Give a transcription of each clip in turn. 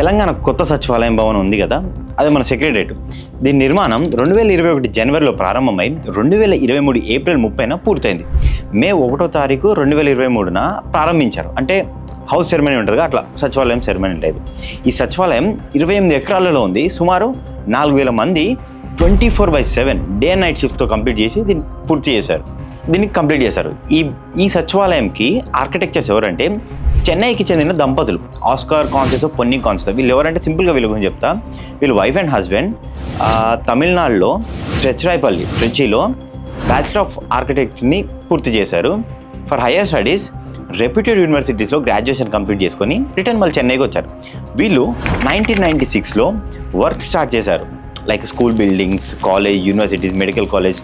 తెలంగాణ కొత్త సచివాలయం భవనం ఉంది కదా అది మన సెక్రటరేట్ దీని నిర్మాణం రెండు వేల ఇరవై ఒకటి జనవరిలో ప్రారంభమై రెండు వేల ఇరవై మూడు ఏప్రిల్ ముప్పైన పూర్తయింది. మే ఒకటో తారీఖు రెండు వేల ఇరవై మూడున ప్రారంభించారు. అంటే హౌస్ సెరమనీ ఉంటుంది అట్లా సచివాలయం సెరమనీ టైప్. ఈ సచివాలయం ఇరవై ఎనిమిది ఎకరాలలో ఉంది. సుమారు నాలుగు వేల మంది twenty four by seven day and night షిఫ్ట్తో complete చేసి దీన్ని పూర్తి చేశారు. దీన్ని కంప్లీట్ చేశారు. ఈ ఈ సచివాలయంకి ఆర్కిటెక్చర్స్ ఎవరంటే చెన్నైకి చెందిన దంపతులు ఆస్కార్ కాన్సెస్ పొన్ని కాన్సెస్ వీళ్ళు ఎవరంటే సింపుల్గా వీళ్ళ గురించి చెప్తా. వీళ్ళు వైఫ్ అండ్ హస్బెండ్ తమిళనాడులో ట్రెచ్రాయపల్లి ట్రెచ్చిలో బ్యాచిలర్ ఆఫ్ ఆర్కిటెక్ట్ని పూర్తి చేశారు. ఫర్ హయ్యర్ స్టడీస్ రెప్యూటెడ్ యూనివర్సిటీస్లో గ్రాడ్యుయేషన్ కంప్లీట్ చేసుకొని రిటర్న్ మళ్ళీ చెన్నైకి వచ్చారు. వీళ్ళు నైన్టీన్ నైంటీ సిక్స్లో వర్క్ స్టార్ట్ చేశారు. Like school buildings college universities medical college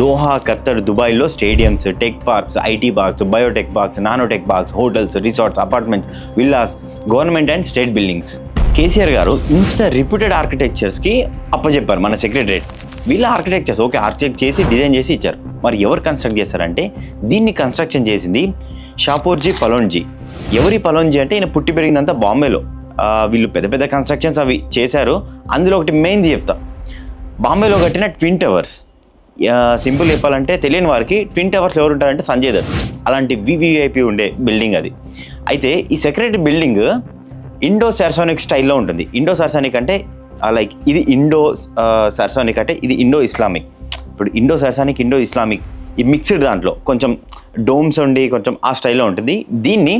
Doha Qatar దుబాయ్లో stadiums tech parks IT parks biotech parks nanotech parks hotels resorts apartments villas government and state buildings KCR గారు ఇంత reputed ఆర్కిటెక్చర్స్కి అప్పచెప్పారు మన secretariat వీళ్ళ architectures okay architect చేసి design చేసి ఇచ్చారు. మరి ఎవరు కన్స్ట్రక్ట్ చేశారంటే దీన్ని కన్స్ట్రక్షన్ చేసింది షాపూర్జీ పలోన్జీ ఎవరి పలోన్జీ అంటే ఈయన పుట్టి పెరిగినంత బాంబేలో. వీళ్ళు పెద్ద పెద్ద కన్స్ట్రక్షన్స్ అవి చేశారు. అందులో ఒకటి మెయిన్ది చెప్తా. బాంబేలో కట్టిన ట్విన్ టవర్స్ సింపుల్ చెప్పాలంటే తెలియని వారికి ట్విన్ టవర్స్ ఎవరు ఉంటారంటే సంజయ్ దత్. అలాంటి వివిఐపి ఉండే బిల్డింగ్ అది. అయితే ఈ సెక్రటరీ బిల్డింగ్ ఇండో సార్సోనిక్ స్టైల్లో ఉంటుంది. ఇండో సార్సోనిక్ అంటే లైక్ ఇది ఇండో సార్సోనిక్ అంటే ఇది ఇండో ఇస్లామిక్ ఇప్పుడు ఇండో సర్సానిక్ ఇండో ఇస్లామిక్ ఈ మిక్స్డ్ దాంట్లో కొంచెం డోమ్స్ ఉండి కొంచెం ఆ స్టైల్లో ఉంటుంది. దీన్ని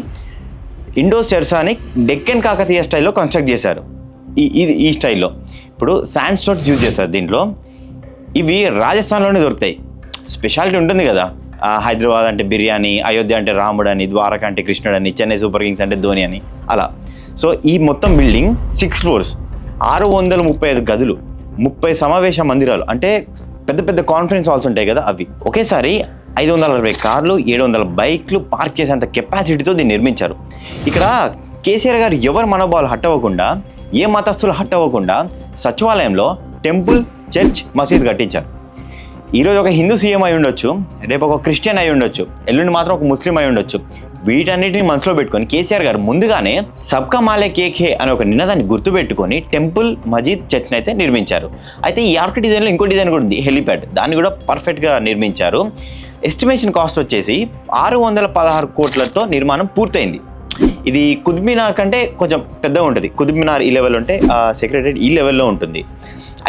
ఇండో సెర్సానిక్ డెక్కన్ కాకతీయ స్టైల్లో కన్స్ట్రక్ట్ చేశారు. ఈ ఇది ఈ స్టైల్లో. ఇప్పుడు శాండ్ స్టోన్స్ యూజ్ చేస్తారు దీంట్లో. ఇవి రాజస్థాన్లోనే దొరుకుతాయి. స్పెషాలిటీ ఉంటుంది కదా. హైదరాబాద్ అంటే బిర్యానీ అయోధ్య అంటే రాముడు అని ద్వారక అంటే కృష్ణుడు అని చెన్నై సూపర్ కింగ్స్ అంటే ధోని అని అలా. సో ఈ మొత్తం బిల్డింగ్ సిక్స్ ఫ్లోర్స్ ఆరు వందల ముప్పై ఐదు గదులు ముప్పై సమావేశ మందిరాలు అంటే పెద్ద పెద్ద కాన్ఫరెన్స్ హాల్స్ ఉంటాయి కదా అవి. ఒకేసారి ఐదు వందల అరవై కార్లు ఏడు వందల బైక్లు పార్క్ చేసేంత కెపాసిటీతో దీన్ని నిర్మించారు. ఇక్కడ కేసీఆర్ గారు ఎవరు మనోభావాలు హట్ అవ్వకుండా ఏ మతస్థులు హట్ అవ్వకుండా సచివాలయంలో టెంపుల్ చర్చ్ మసీద్ కట్టించారు. ఈరోజు ఒక హిందూ సీఎం అయి ఉండొచ్చు రేపు ఒక క్రిస్టియన్ అయి ఉండొచ్చు ఎల్లుండి మాత్రం ఒక ముస్లిం అయి ఉండొచ్చు. వీటన్నిటిని మనసులో పెట్టుకొని కేసీఆర్ గారు ముందుగానే సబ్కా మాలే కేక్ అనే ఒక నినాదాన్ని గుర్తుపెట్టుకొని టెంపుల్ మజీద్ చర్చ్ని అయితే నిర్మించారు. అయితే ఈ ఆర్క్ డిజైన్లో ఇంకో డిజైన్ కూడా ఉంది హెలిప్యాడ్. దాన్ని కూడా పర్ఫెక్ట్గా నిర్మించారు. ఎస్టిమేషన్ కాస్ట్ వచ్చేసి ఆరు వందల పదహారు కోట్లతో నిర్మాణం పూర్తయింది. ఇది కుద్మినార్ కంటే కొంచెం పెద్దగా ఉంటుంది. కుద్మినార్ ఈ లెవెల్ ఉంటే సెక్రటరేట్ ఈ లెవెల్లో ఉంటుంది.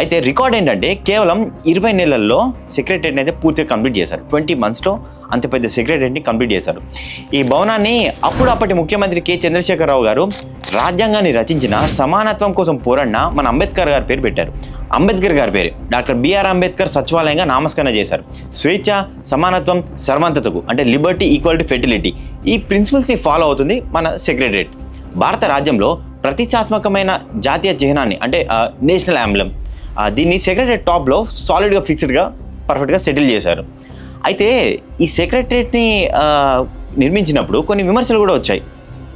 అయితే రికార్డ్ ఏంటంటే కేవలం ఇరవై నెలల్లో సెక్రటరేట్ని అయితే పూర్తిగా కంప్లీట్ చేశారు. ట్వంటీ మంత్స్లో అంత పెద్ద సెక్రటరేట్ని కంప్లీట్ చేశారు. ఈ భవనాన్ని అప్పుడు అప్పటి ముఖ్యమంత్రి కె. చంద్రశేఖరరావు గారు రాజ్యాంగాన్ని రచించిన సమానత్వం కోసం పోరాడిన మన అంబేద్కర్ గారి పేరు పెట్టారు. అంబేద్కర్ గారి పేరు. డాక్టర్ బిఆర్ అంబేద్కర్ సచివాలయంగా నామస్కరణ చేశారు. స్వేచ్ఛ సమానత్వం సర్వంతతకు అంటే లిబర్టీ ఈక్వాలిటీ ఫెర్టిలిటీ ఈ ప్రిన్సిపల్స్ని ఫాలో అవుతుంది మన సెక్రటరేట్. భారత రాజ్యంలో ప్రతిష్టాత్మకమైన జాతీయ చిహ్నాన్ని అంటే నేషనల్ ఆంబ్లం దీన్ని సెక్రటరేట్ టాప్లో సాలిడ్గా ఫిక్స్డ్గా పర్ఫెక్ట్గా సెటిల్ చేశారు. అయితే ఈ సెక్రటరేట్ని నిర్మించినప్పుడు కొన్ని విమర్శలు కూడా వచ్చాయి.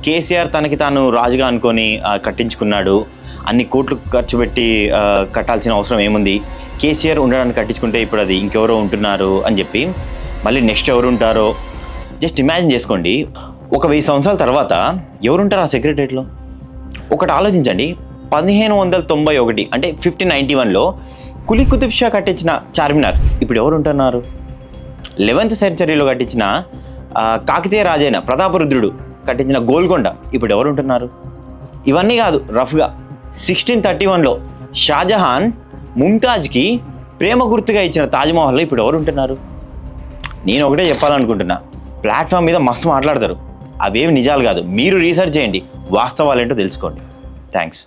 కేసీఆర్ తనకి తాను రాజుగా అనుకొని కట్టించుకున్నాడు. అన్ని కోట్లు ఖర్చు పెట్టి కట్టాల్సిన అవసరం ఏముంది? కేసీఆర్ ఉండడానికి కట్టించుకుంటే ఇప్పుడు అది ఇంకెవరో ఉంటున్నారు అని చెప్పి మళ్ళీ నెక్స్ట్ ఎవరు ఉంటారో? జస్ట్ ఇమాజిన్ చేసుకోండి. ఒక వెయ్యి సంవత్సరాల తర్వాత ఎవరుంటారు ఆ సెక్రటరీలో ఒకటి ఆలోచించండి. పదిహేను వందల తొంభై ఒకటి అంటే ఫిఫ్టీన్ నైంటీ వన్లో కులీ కుతుబ్ షా కట్టించిన చార్మినార్ ఇప్పుడు ఎవరు ఉంటున్నారు? లెవెన్త్ సెంచరీలో కట్టించిన కాకితీయ రాజైన ప్రతాపరుద్రుడు కట్టించిన గోల్కొండ ఇప్పుడు ఎవరు ఉంటున్నారు? ఇవన్నీ కాదు రఫ్గా. సిక్స్టీన్ థర్టీ వన్లో షాజహాన్ ముంతాజ్కి ప్రేమ గుర్తుగా ఇచ్చిన తాజ్మహల్లో ఇప్పుడు ఎవరు ఉంటున్నారు? నేను ఒకటే చెప్పాలనుకుంటున్నా. ప్లాట్ఫామ్ మీద మస్తు మాట్లాడతారు. అవేమి నిజాలు కాదు. మీరు రీసెర్చ్ చేయండి. వాస్తవాలు ఏంటో తెలుసుకోండి. థ్యాంక్స్